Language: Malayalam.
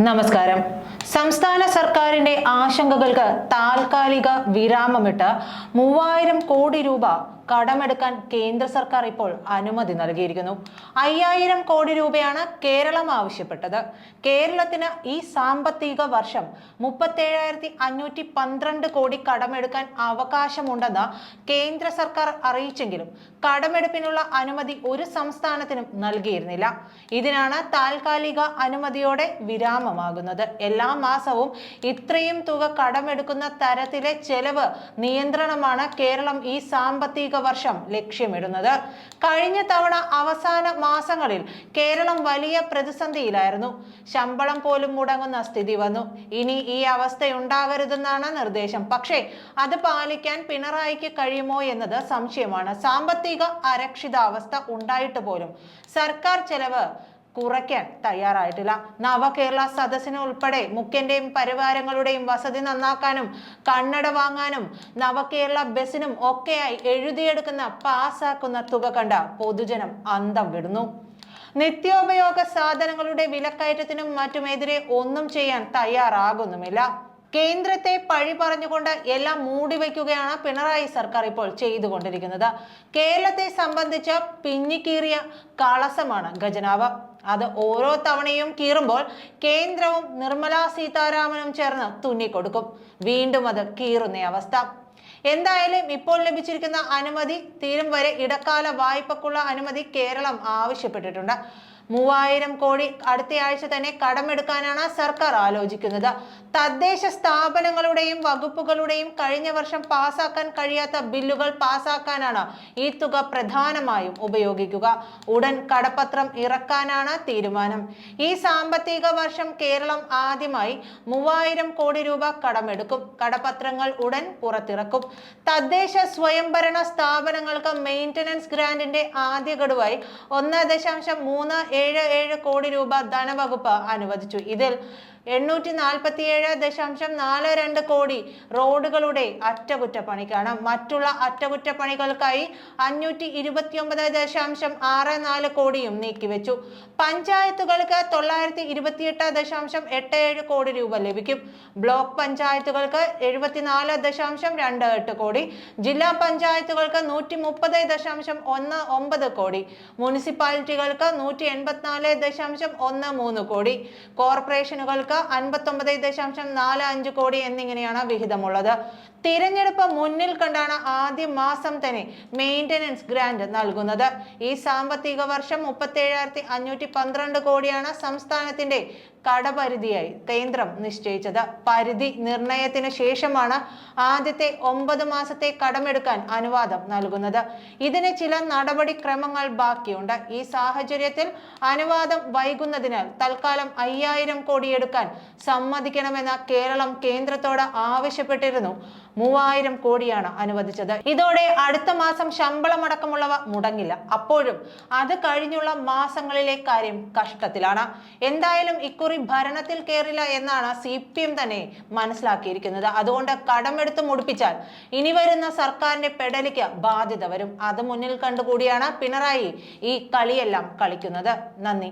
നമസ്കാരം. സംസ്ഥാന സർക്കാരിന്റെ ആശങ്കകൾക്ക് താൽക്കാലിക വിരാമമിട്ട് മൂവായിരം കോടി രൂപ കടമെടുക്കാൻ കേന്ദ്ര സർക്കാർ ഇപ്പോൾ അനുമതി നൽകിയിരിക്കുന്നു. അയ്യായിരം കോടി രൂപയാണ് കേരളം ആവശ്യപ്പെട്ടത്. കേരളത്തിന് ഈ സാമ്പത്തിക വർഷം മുപ്പത്തേഴായിരത്തി അഞ്ഞൂറ്റി പന്ത്രണ്ട് കോടി കടമെടുക്കാൻ അവകാശമുണ്ടെന്ന് കേന്ദ്ര സർക്കാർ അറിയിച്ചെങ്കിലും കടമെടുപ്പിനുള്ള അനുമതി ഒരു സംസ്ഥാനത്തിനും നൽകിയിരുന്നില്ല. ഇതിനാണ് താൽക്കാലിക അനുമതിയോടെ വിരാമമാകുന്നത്. എല്ലാ മാസവും ഇത്രയും തുക കടമെടുക്കുന്ന തരത്തിലെ ചെലവ് നിയന്ത്രണമാണ് കേരളം ഈ സാമ്പത്തിക വർഷം ലക്ഷ്യമിടുന്നത്. കഴിഞ്ഞ തവണ അവസാന മാസങ്ങളിൽ കേരളം വലിയ പ്രതിസന്ധിയിലായിരുന്നു. ശമ്പളം പോലും മുടങ്ങുന്ന സ്ഥിതി വന്നു. ഇനി ഈ അവസ്ഥയുണ്ടാകരുതെന്നാണ് നിർദ്ദേശം. പക്ഷേ അത് പാലിക്കാൻ പിണറായിക്ക് കഴിയുമോ എന്നത് സംശയമാണ്. സാമ്പത്തിക അരക്ഷിതാവസ്ഥ ഉണ്ടായിട്ട് പോലും സർക്കാർ ചെലവ് കുറയ്ക്കാൻ തയ്യാറായിട്ടില്ല. നവകേരള സദസ്സിന് ഉൾപ്പെടെ മുഖ്യന്റെയും പരിവാരങ്ങളുടെയും വസതി നന്നാക്കാനും കണ്ണട വാങ്ങാനും നവകേരള ബസിനും ഒക്കെയായി എഴുതിയെടുക്കുന്ന പാസാക്കുന്ന തുക കണ്ട പൊതുജനം അന്തം വിടുന്നു. നിത്യോപയോഗ സാധനങ്ങളുടെ വിലക്കയറ്റത്തിനും മറ്റുമെതിരെ ഒന്നും ചെയ്യാൻ തയ്യാറാകുന്നുമില്ല. കേന്ദ്രത്തെ പഴി പറഞ്ഞുകൊണ്ട് എല്ലാം മൂടിവെക്കുകയാണ് പിണറായി സർക്കാർ ഇപ്പോൾ ചെയ്തുകൊണ്ടിരിക്കുന്നത്. കേരളത്തെ സംബന്ധിച്ച് പിന്നിക്കീറിയ കളസമാണ് ഖജനാവ്. അത് ഓരോ തവണയും കീറുമ്പോൾ കേന്ദ്രവും നിർമ്മലാ സീതാരാമനും ചേർന്ന് തുന്നിക്കൊടുക്കും. വീണ്ടും അത് കീറുന്ന അവസ്ഥ. എന്തായാലും ഇപ്പോൾ ലഭിച്ചിരിക്കുന്ന അനുമതി തീരും വരെ ഇടക്കാല വായ്പക്കുള്ള അനുമതി കേരളം ആവശ്യപ്പെട്ടിട്ടുണ്ട്. മൂവായിരം കോടി അടുത്തയാഴ്ച തന്നെ കടമെടുക്കാനാണ് സർക്കാർ ആലോചിക്കുന്നത്. തദ്ദേശ സ്ഥാപനങ്ങളുടെയും വകുപ്പുകളുടെയും കഴിഞ്ഞ വർഷം പാസാക്കാൻ കഴിയാത്ത ബില്ലുകൾ പാസാക്കാനാണ് ഈ തുക പ്രധാനമായും ഉപയോഗിക്കുക. ഉടൻ കടപ്പത്രം ഇറക്കാനാണ് തീരുമാനം. ഈ സാമ്പത്തിക വർഷം കേരളം ആദ്യമായി മൂവായിരം കോടി രൂപ കടമെടുക്കും. കടപ്പത്രങ്ങൾ ഉടൻ പുറത്തിറക്കും. തദ്ദേശ സ്വയംഭരണ സ്ഥാപനങ്ങൾക്ക് മെയിന്റനൻസ് ഗ്രാൻഡിന്റെ ആദ്യ ഗഡുവായി ഒന്ന് ദശാംശം മൂന്ന് ഏഴ് ഏഴ് കോടി രൂപ ധനവകുപ്പ് അനുവദിച്ചു. ഇതിൽ എണ്ണൂറ്റി നാൽപ്പത്തിയേഴ് ദശാംശം നാല് രണ്ട് കോടി റോഡുകളുടെ അറ്റകുറ്റപ്പണിക്കാണ്. മറ്റുള്ള അറ്റകുറ്റപ്പണികൾക്കായി അഞ്ഞൂറ്റി ഇരുപത്തിയൊമ്പത് ദശാംശം ആറ് നാല് കോടിയും നീക്കിവെച്ചു. പഞ്ചായത്തുകൾക്ക് തൊള്ളായിരത്തി ഇരുപത്തിയെട്ട് ദശാംശം എട്ട് ഏഴ് കോടി രൂപ ലഭിക്കും. ബ്ലോക്ക് പഞ്ചായത്തുകൾക്ക് എഴുപത്തിനാല് ദശാംശം രണ്ട് എട്ട് കോടി. ജില്ലാ പഞ്ചായത്തുകൾക്ക് നൂറ്റി മുപ്പത് ദശാംശം ഒന്ന് ഒമ്പത് കോടി. മുനിസിപ്പാലിറ്റികൾക്ക് നൂറ്റി എൺപത്തിനാല് ദശാംശം ഒന്ന് മൂന്ന് കോടി. കോർപ്പറേഷനുകൾക്ക് അൻപത്തൊമ്പത് ദശാംശം നാല് അഞ്ച് കോടി എന്നിങ്ങനെയാണ് വിഹിതമുള്ളത്. തിരഞ്ഞെടുപ്പ് മുന്നിൽ കണ്ടാണ് ആദ്യ മാസം തന്നെ മെയിന്റനൻസ് ഗ്രാന്റ് നൽകുന്നത്. ഈ സാമ്പത്തിക വർഷം മുപ്പത്തേഴായിരത്തി അഞ്ഞൂറ്റി പന്ത്രണ്ട് കോടിയാണ് സംസ്ഥാനത്തിന്റെ കടപരിധിയായി കേന്ദ്രം നിശ്ചയിച്ചത്. പരിധി നിർണയത്തിന് ശേഷമാണ് ആദ്യത്തെ ഒമ്പത് മാസത്തെ കടമെടുക്കാൻ അനുവാദം നൽകുന്നത്. ഇതിന് ചില നടപടിക്രമങ്ങൾ ബാക്കിയുണ്ട്. ഈ സാഹചര്യത്തിൽ അനുവാദം വൈകുന്നതിനാൽ തൽക്കാലം അയ്യായിരം കോടി എടുക്കാൻ സമ്മതിക്കണമെന്ന് കേരളം കേന്ദ്രത്തോട് ആവശ്യപ്പെട്ടിരുന്നു. മൂവായിരം കോടിയാണ് അനുവദിച്ചത്. ഇതോടെ അടുത്ത മാസം ശമ്പളം അടക്കമുള്ളവ മുടങ്ങില്ല. അപ്പോഴും അത് കഴിഞ്ഞുള്ള മാസങ്ങളിലെ കാര്യം കഷ്ടത്തിലാണ്. എന്തായാലും ഇക്കുറി ഭരണത്തിൽ കയറില്ല എന്നാണ് സി പി എം തന്നെ മനസ്സിലാക്കിയിരിക്കുന്നത്. അതുകൊണ്ട് കടമെടുത്ത് മുടിപ്പിച്ചാൽ ഇനി വരുന്ന സർക്കാരിന്റെ പെടലിക്ക് ബാധ്യത വരും. അത് മുന്നിൽ കണ്ടുകൂടിയാണ് പിണറായി ഈ കളിയെല്ലാം കളിക്കുന്നത്. നന്ദി.